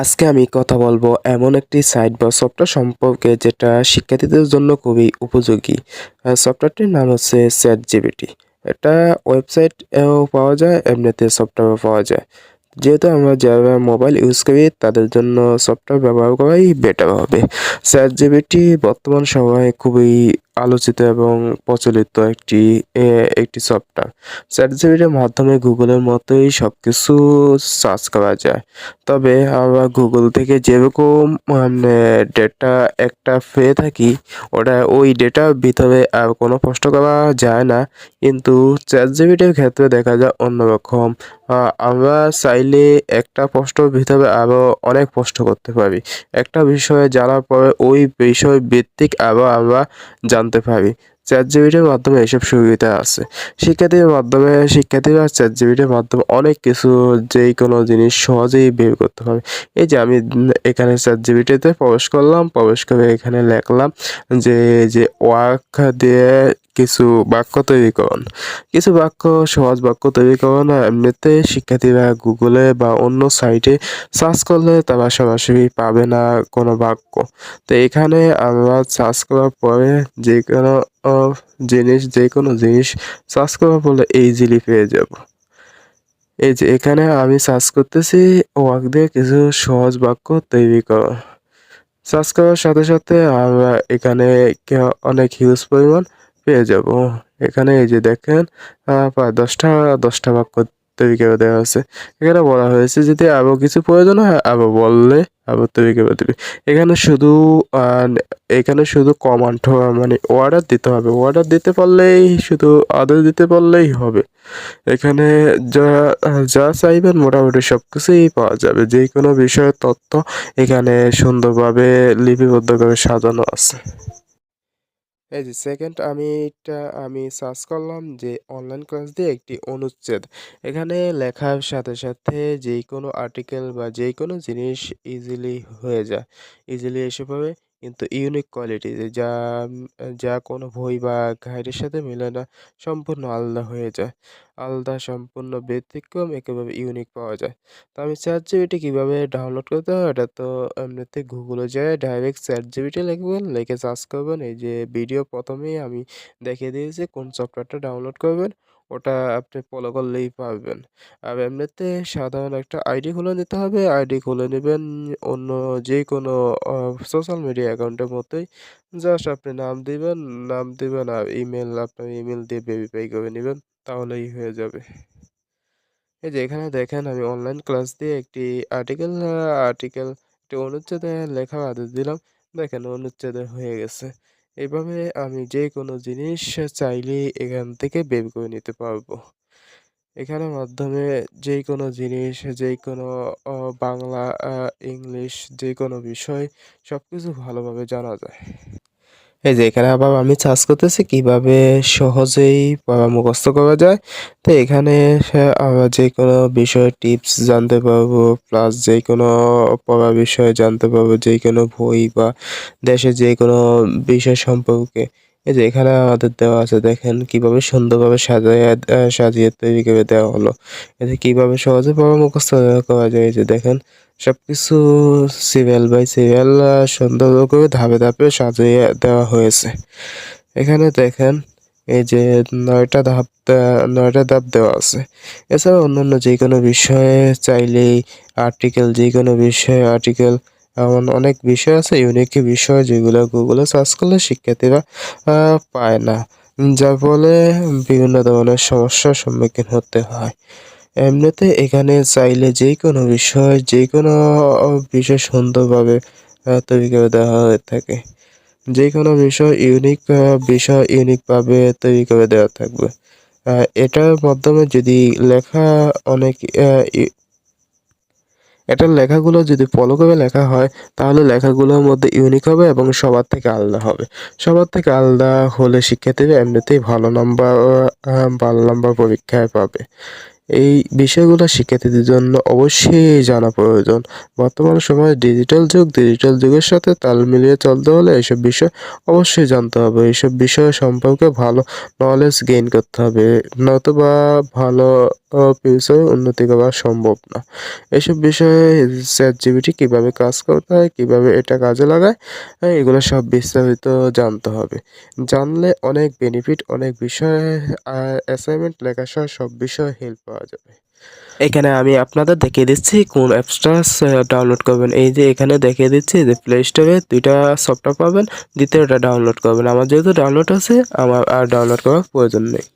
আজকে আমি কথা বলব এমন একটি সাইট বা সফটওয়্যার সম্পর্কে যেটা শিক্ষার্থীদের জন্য খুবই উপযোগী। সফটওয়্যারটির নাম হচ্ছে চ্যাট জিবিটি এটা ওয়েবসাইটেও পাওয়া যায়, এমনিতে সফটওয়্যারও পাওয়া যায়। যেহেতু আমরা যারা মোবাইল ইউজ করি, তাদের জন্য সফটওয়্যার ব্যবহার করাই বেটার হবে। চ্যাট জিবিটি বর্তমান সময়ে খুবই আলোচিত এবং প্রচলিত একটি একটি সফটওয়্যার চ্যাট জিবিটির মাধ্যমে গুগলের মতোই সব কিছু সার্চ করা যায়। তবে আমরা গুগল থেকে যেরকম মানে ডেটা একটা পেয়ে থাকি, ওটা ওই ডেটার ভিতরে আর কোনো প্রশ্ন করা যায় না। কিন্তু চ্যাট জিপিটির ক্ষেত্রে দেখা যায় অন্যরকম। আমরা চাইলে একটা প্রশ্নের ভিতরে আরও অনেক প্রশ্ন করতে পারি। একটা বিষয়ে জানার পরে ওই বিষয় ভিত্তিক আরও আমরা জানতে পারি চ্যাট জিবিটির মাধ্যমে এইসব সুবিধা আছে। শিক্ষার্থীর মাধ্যমে, শিক্ষার্থীরা চ্যাট জিবিটির মাধ্যমে অনেক কিছু যেই কোনো জিনিস সহজেই বের করতে পারবে। এই যে আমি এখানে চ্যাট জিবিটিতে প্রবেশ করলাম, প্রবেশ করে এখানে লেখলাম যে যে ওয়ার্ক দিয়ে কিছু বাক্য তৈরি করুন। কিছু বাক্য, সহজ বাক্য তৈরি করুন। এমনিতে শিক্ষার্থীরা গুগলে বা অন্য সাইটে সার্চ করলে তারা সরাসরি পাবে না কোনো বাক্য। তো এখানে আমরা সার্চ করার পরে যে কোনো জিনিস যে কোনো জিনিস সার্চ করার ফলে ইজিলি পেয়ে যাব। এই যে এখানে আমি সার্চ করতেছি ওয়ার্ক দিয়ে কিছু সহজ বাক্য তৈরি করো সার্চ করার সাথে সাথে আমরা এখানে অনেক হিউজ পরিমাণ পেয়ে যাব। এখানে এই যে দেখেন দশটা দশটা বাক্য তৈরি করে দেওয়া আছে। এখানে বলা হয়েছে যদি আরও কিছু প্রয়োজন হয় আবার বললে আবার তৈরি করে দেবে এখানে শুধু এখানে শুধু কমান্ড মানে অর্ডার দিতে হবে। অর্ডার দিতে পারলেই শুধু আদেশ দিতে পারলেই হবে। এখানে যা যা চাইবেন মোটামুটি সব কিছুই পাওয়া যাবে। যে কোনো বিষয়ের তথ্য এখানে সুন্দরভাবে লিপিবদ্ধভাবে সাজানো আছে। এই যে সেকেন্ড আমি এটা, আমি সার্চ করলাম যে অনলাইন ক্লাস দিয়ে একটি অনুচ্ছেদ। এখানে লেখার সাথে সাথে যে কোনো আর্টিকেল বা যে কোনো জিনিস ইজিলি হয়ে যায়। ইজিলি এসে পড়ে। কিন্তু ইউনিক কোয়ালিটি যা যা কোনো বই বা গাইডের সাথে মেলে না সম্পূর্ণ আলাদা হয়ে যায়। আলাদা, সম্পূর্ণ ব্যতিক্রম, একেবারে ইউনিক পাওয়া যায়। তো আমি চ্যাট জিবিটি কীভাবে ডাউনলোড করতে হয় এটা তো এমনিতে গুগলে যেয়ে ডাইরেক্ট চ্যাট জিবিটি লিখবেন লিখে সার্চ করবেন। এই যে ভিডিও প্রথমেই আমি দেখিয়ে দিয়েছি, কোন সফটওয়্যারটা ডাউনলোড করবেন। ওটা আপনি ফলো করলেই পারবেন। আর এমনিতে সাধারণ একটা আইডি খুলে নিতে হবে। আইডি খুলে নেবেন অন্য যে কোনো সোশ্যাল মিডিয়া অ্যাকাউন্টের মতোই। জাস্ট আপনি নাম দিবেন নাম দিবেন আর ইমেল আপনার ইমেল দিয়ে ভেরিফাই করে নেবেন, তাহলেই হয়ে যাবে। এই যে এখানে দেখেন আমি অনলাইন ক্লাস দিয়ে একটি আর্টিকেল আর্টিকেল একটি অনুচ্ছেদে লেখার আদেশ দিলাম। দেখেন অনুচ্ছেদে হয়ে গেছে। এইভাবে আমি যে কোনো জিনিস চাইলে এখান থেকে বের করে নিতে পারব। এখানের মাধ্যমে যে কোনো জিনিস যে কোনো বাংলা ইংলিশ যে কোনো বিষয় সব কিছু ভালোভাবে জানা যায়। এই যে এখানে আবার আমি সার্চ করতেছি কীভাবে সহজেই মুখস্থ করা যায়। তো এখানে আমরা যে কোনো বিষয়ে টিপস জানতে পারব প্লাস যে কোনো পড়া বিষয়ে জানতে পারব যে কোনো বই বা দেশে যে কোনো বিষয় সম্পর্কে। এই যে এখানে আমাদের দেওয়া আছে, দেখেন কীভাবে সুন্দরভাবে সাজিয়ে সাজিয়ে তৈরি করে দেওয়া হলো। এতে কীভাবে সহজে পড়া মুখস্থ করা যায় যে দেখেন, সবকিছু সিরিয়াল বাই সিরিয়াল সুন্দর করে ধাপে ধাপে সাজিয়ে দেওয়া হয়েছে। এখানে দেখেন, এই যে নয়টা ধাপ নয়টা ধাপ দেওয়া আছে। এছাড়া অন্যান্য যে কোনো বিষয়ে চাইলেই আর্টিকেল যে কোনো বিষয়ে আর্টিকেল এমন অনেক বিষয় আছে ইউনিক বিষয় যেগুলো গুগলে সার্চ করলে শিক্ষার্থীরা পায় না। যার ফলে বিভিন্ন ধরনের সমস্যার সম্মুখীন হতে হয়। এমনিতে এখানে চাইলে যে কোনো বিষয় যে কোনো বিষয় সুন্দরভাবে তৈরি করে দেওয়া হয়ে থাকে। যে কোনো বিষয় ইউনিক বিষয় ইউনিকভাবে তৈরি করে দেওয়া থাকবে। এটার মাধ্যমে যদি লেখা অনেক এটার লেখাগুলো যদি পলকভাবে লেখা হয়, তাহলে লেখাগুলোর মধ্যে ইউনিক হবে এবং সবার থেকে আলাদা হবে। সবার থেকে আলাদা হলে শিক্ষার্থীরা এমনিতেই ভালো নম্বর ভালো নম্বর পরীক্ষায় পাবে। এই বিষয়গুলো শিক্ষার্থীদের জন্য অবশ্যই জানা প্রয়োজন। বর্তমান সময়ে ডিজিটাল যুগ ডিজিটাল যুগের সাথে তাল মিলিয়ে চলতে হলে এইসব বিষয় অবশ্যই জানতে হবে। এইসব বিষয় সম্পর্কে ভালো নলেজ গেইন করতে হবে। নতুবা ভালো ফিউচারে উন্নতি করা সম্ভব না। এসব বিষয়ে চ্যাট জিবিটি কীভাবে কাজ করতে হয় কীভাবে এটা কাজে লাগায় হ্যাঁ, এগুলো সব বিস্তারিত জানতে হবে। জানলে অনেক বেনিফিট অনেক বিষয়ে অ্যাসাইনমেন্ট লেখা সহ সব বিষয়ে হেল্প পাওয়া যাবে। এখানে আমি আপনাদের দেখিয়ে দিচ্ছি কোন অ্যাপসটা ডাউনলোড করবেন। এই যে এখানে দেখিয়ে দিচ্ছি যে প্লে স্টোরে দুইটা সফটওয়্যার পাবেন, দ্বিতীয়টা ডাউনলোড করবেন। আমার যেহেতু ডাউনলোড আছে, আমার আর ডাউনলোড করার প্রয়োজন নেই।